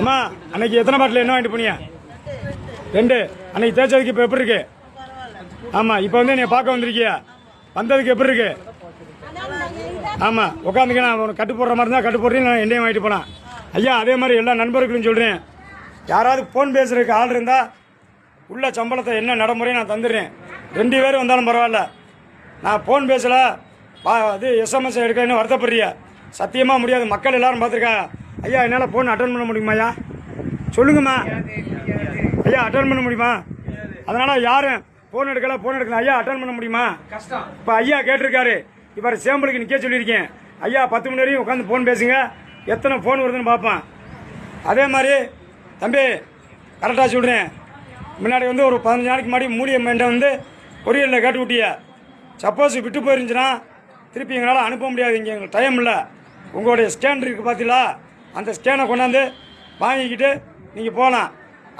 அம்மா அன்னைக்கு எத்தனை பாட்டில் என்ன வாங்கிட்டு போனீங்க? ரெண்டு. அன்னைக்கு தேய்ச்சதுக்கு இப்போ எப்படி இருக்கு? ஆமாம் இப்போ வந்து என்னை பார்க்க வந்திருக்கியா? வந்ததுக்கு எப்படி இருக்கு? ஆமாம் உட்காந்துக்க நான் உனக்கு கட்டு போடுற மாதிரி இருந்தால் கட்டு போடுறேன் நான் என்னையும் வாங்கிட்டு போனேன் ஐயா அதே மாதிரி எல்லா நண்பர்களும் சொல்கிறேன் யாராவது ஃபோன் பேசுறதுக்கு ஆள் இருந்தால் உள்ள சம்பளத்தை என்ன நடைமுறையும் நான் தந்துடுறேன். ரெண்டு பேரும் வந்தாலும் பரவாயில்ல. நான் ஃபோன் பேசலை. பா அது எஸ்எம்எஸ் எடுக்கணும்னு வருத்தப்படுறியா? சத்தியமாக முடியாது. மக்கள் எல்லாரும் பார்த்துருக்காங்க. ஐயா என்னால் ஃபோன் அட்டன் பண்ண முடியுமா ஐயா? சொல்லுங்கம்மா. ஐயா அட்டன் பண்ண முடியுமா? அதனால் யாரும் ஃபோன் எடுக்கல ஃபோன் எடுக்கல ஐயா அட்டன் பண்ண முடியுமா? கஷ்டம். இப்போ ஐயா கேட்டிருக்காரு. இப்போ சேம்பிளுக்கு நிற்க சொல்லியிருக்கேன். ஐயா பத்து மணி வரையும் உட்காந்து ஃபோன் பேசுங்க. எத்தனை ஃபோன் வருதுன்னு பார்ப்பேன் அதே மாதிரி தம்பி கரெக்டாக சொல்கிறேன் முன்னாடி வந்து ஒரு பதினஞ்சு நாளைக்கு முன்னாடி மூலியம்மன்ட்ட வந்து கொரியரில் கேட்டு விட்டிய. சப்போஸ் விட்டு போயிருந்துச்சுன்னா திருப்பி எங்களால் அனுப்ப முடியாது இங்கே எங்களுக்கு டைம் இல்லை. உங்களுடைய ஸ்கேன் இருக்குது பார்த்தீங்களா அந்த ஸ்கேனை கொண்டாந்து வாங்கிக்கிட்டு நீங்கள் போகலாம்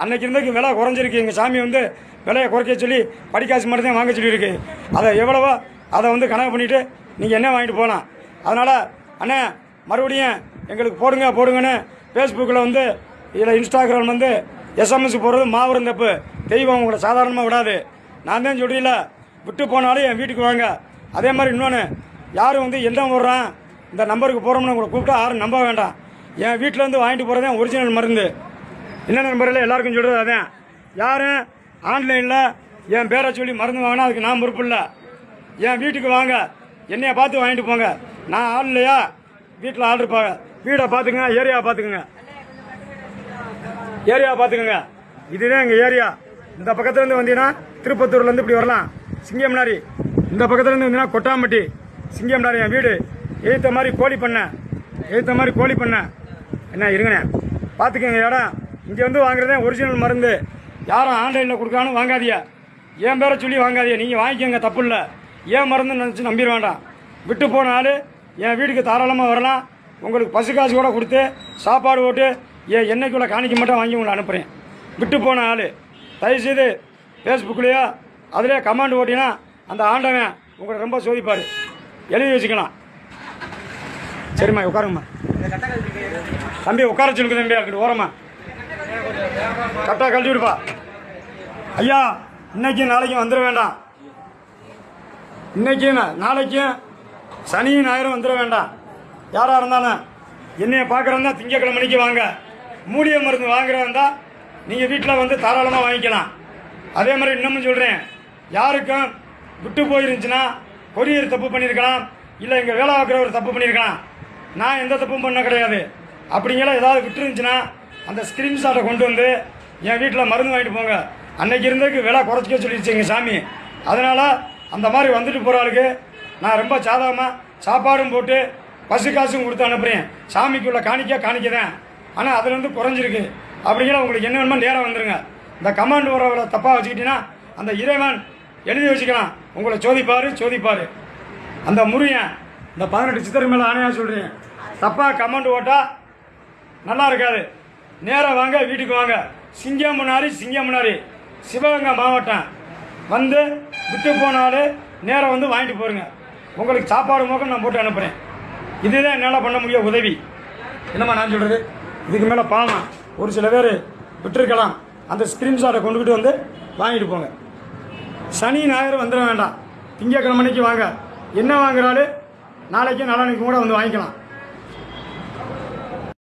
அன்னைக்கு இருந்ததுக்கு விலை குறைஞ்சிருக்கு. எங்கள் சாமி வந்து விலையை குறைக்க சொல்லி படிக்காசு மட்டும்தான் வாங்க சொல்லியிருக்கு. அதை எவ்வளவோ அதை வந்து கணக்கு பண்ணிவிட்டு நீங்கள் என்ன வாங்கிட்டு போகலாம் அதனால் அண்ணே மறுபடியும் எங்களுக்கு போடுங்க போடுங்கன்னு ஃபேஸ்புக்கில் வந்து இதில் இன்ஸ்டாகிராம் வந்து எஸ்எம்எஸ் போடுறது மாபெரும் தப்பு. தெய்வம் உங்களை சாதாரணமாக விடாது. நான் தான் சொல்றீல விட்டு போனாலும் என் வீட்டுக்கு வாங்க. அதே மாதிரி இன்னொன்று யாரும் வந்து என்ன விடுறான் இந்த நம்பருக்கு போகிறோம்னு உங்களை கூப்பிட்டா யாரும் நம்ப வேண்டாம். என் வீட்டில் வந்து வாங்கிட்டு போகிறது தான் ஒரிஜினல் மருந்து. என்ன நம்பரில் எல்லாருக்கும் சொல்கிறது அதான். யாரும் ஆன்லைனில் என் பேரை சொல்லி மருந்து வாங்கினா அதுக்கு நான் பொறுப்பு இல்லை. என் வீட்டுக்கு வாங்க. என்னையை பார்த்து வாங்கிட்டு போங்க. நான் ஆள் இல்லையா? வீட்டில் ஆள் இருப்பாங்க. வீடை பார்த்துக்குங்க ஏரியா பார்த்துக்குங்க. ஏரியா பார்த்துக்குங்க. இதுதான் எங்கள் ஏரியா இந்த பக்கத்துலேருந்து வந்தீங்கன்னா திருப்பத்தூர்லேருந்து இப்படி வரலாம். சிங்கம்னாரி இந்த பக்கத்துலேருந்து வந்தீங்கன்னா கொட்டாம்பட்டி. சிங்கம்னாரி என் வீடு. எழுத்த மாதிரி கோழி பண்ண. எழுத்த மாதிரி கோழி பண்ணேன் என்ன இருங்கண்ணே. பார்த்துக்கோங்க இடம். இங்கே வந்து வாங்குறதே ஒரிஜினல் மருந்து. யாரும் ஆன்லைனில் கொடுக்கானு வாங்காதியா என் பேரை சொல்லி வாங்காதியா நீங்கள் வாங்கிக்கோங்க தப்பு இல்லை ஏன் மருந்துன்னு நினச்சி நம்பிட வேண்டாம். விட்டு போன ஆள் என் வீட்டுக்கு தாராளமாக வரலாம். உங்களுக்கு பசு காசு கூட கொடுத்து சாப்பாடு போட்டு என் என்னைக்குள்ளே காணிக்க மட்டும் வாங்கி உங்களை அனுப்புகிறேன் விட்டு போன ஆள். தயவுசெய்து ஃபேஸ்புக்லேயோ அதிலே கமெண்ட் ஓட்டினா அந்த ஆண்டவன் உங்களை ரொம்ப சோதிப்பார். எழுதி வச்சுக்கலாம். சரிம்மா உட்காருங்கம்மா. தம்பி உட்கார சொல்லுங்க தம்பி அங்கிட்டு ஓரமா. கரெக்டாக கழட்டி விடுப்பா. ஐயா இன்னைக்கும் நாளைக்கும் வந்துட வேண்டாம். இன்னைக்கும் நாளைக்கும் சனி ஞாயிறும் வந்துட வேண்டாம். யாராக இருந்தாலும் என்னையை பார்க்குறதா திங்கக்கிழமை மணிக்கு வாங்க. மூலிகை மருந்து வாங்குறதா நீங்கள் வீட்டில் வந்து தாராளமாக வாங்கிக்கலாம். அதே மாதிரி இன்னமும் சொல்கிறேன் யாருக்கும் விட்டு போயிருந்துச்சுன்னா கொரியர் தப்பு பண்ணியிருக்கலாம். இல்லை எங்கள் வேலை பார்க்குறவர் தப்பு பண்ணியிருக்கலாம். நான் எந்த தப்பும் பண்ண கிடையாது. அப்படிங்கிற ஏதாவது விட்டுருந்துச்சுன்னா அந்த ஸ்க்ரீன்ஷாட்டை கொண்டு வந்து என் வீட்டில் மருந்து வாங்கிட்டு போங்க. அன்னைக்கு இருந்ததுக்கு விலை குறைச்சிக்க சொல்லிடுச்சு சாமி. அதனால் அந்த மாதிரி வந்துட்டு போகிற ஆளுக்கு நான் ரொம்ப சாதகமாக சாப்பாடும் போட்டு பசு காசும் கொடுத்து அனுப்புகிறேன் சாமிக்குள்ளே காணிக்க காணிக்கிறேன் ஆனால் அதுலேருந்து குறைஞ்சிருக்கு. அப்படிங்கிற உங்களுக்கு என்ன வேணுமோ நேரம் வந்துடுங்க இந்த கமாண்ட் உறவில் தப்பாக வச்சுக்கிட்டீங்கன்னா அந்த இறைவன் எழுதி வச்சுக்கலாம். உங்களை சோதிப்பார் சோதிப்பார். அந்த முருகன் இந்த பதினெட்டு சித்திரை மேலே ஆணையாக சொல்கிறேன் தப்பாக கமெண்ட் ஓட்டால் நல்லா இருக்காது. நேராக வாங்க வீட்டுக்கு வாங்க. சிங்கம் முன்னாடி சிங்கம் முன்னாடி. சிவகங்கை மாவட்டம். வந்து விட்டு போனாலே நேராக வந்து வாங்கிட்டு போருங்க. உங்களுக்கு சாப்பாடு மோக்கம் நான் போட்டு அனுப்புகிறேன் இதுதான் என்னால் பண்ண முடிய உதவி. என்னம்மா நான் சொல்கிறது இதுக்கு மேலே பாவம்? ஒரு சில பேர் விட்டுருக்கலாம். அந்த ஸ்க்ரீன்ஷாட்டை கொண்டுக்கிட்டு வந்து வாங்கிட்டு போங்க. சனி ஞாயிறு வந்துட வேண்டாம். திங்கக்கிழமை மணிக்கு வாங்க. என்ன வாங்குறாலும் நாளைக்கு நாளானைக்கு கூட வந்து வாங்கிக்கலாம்.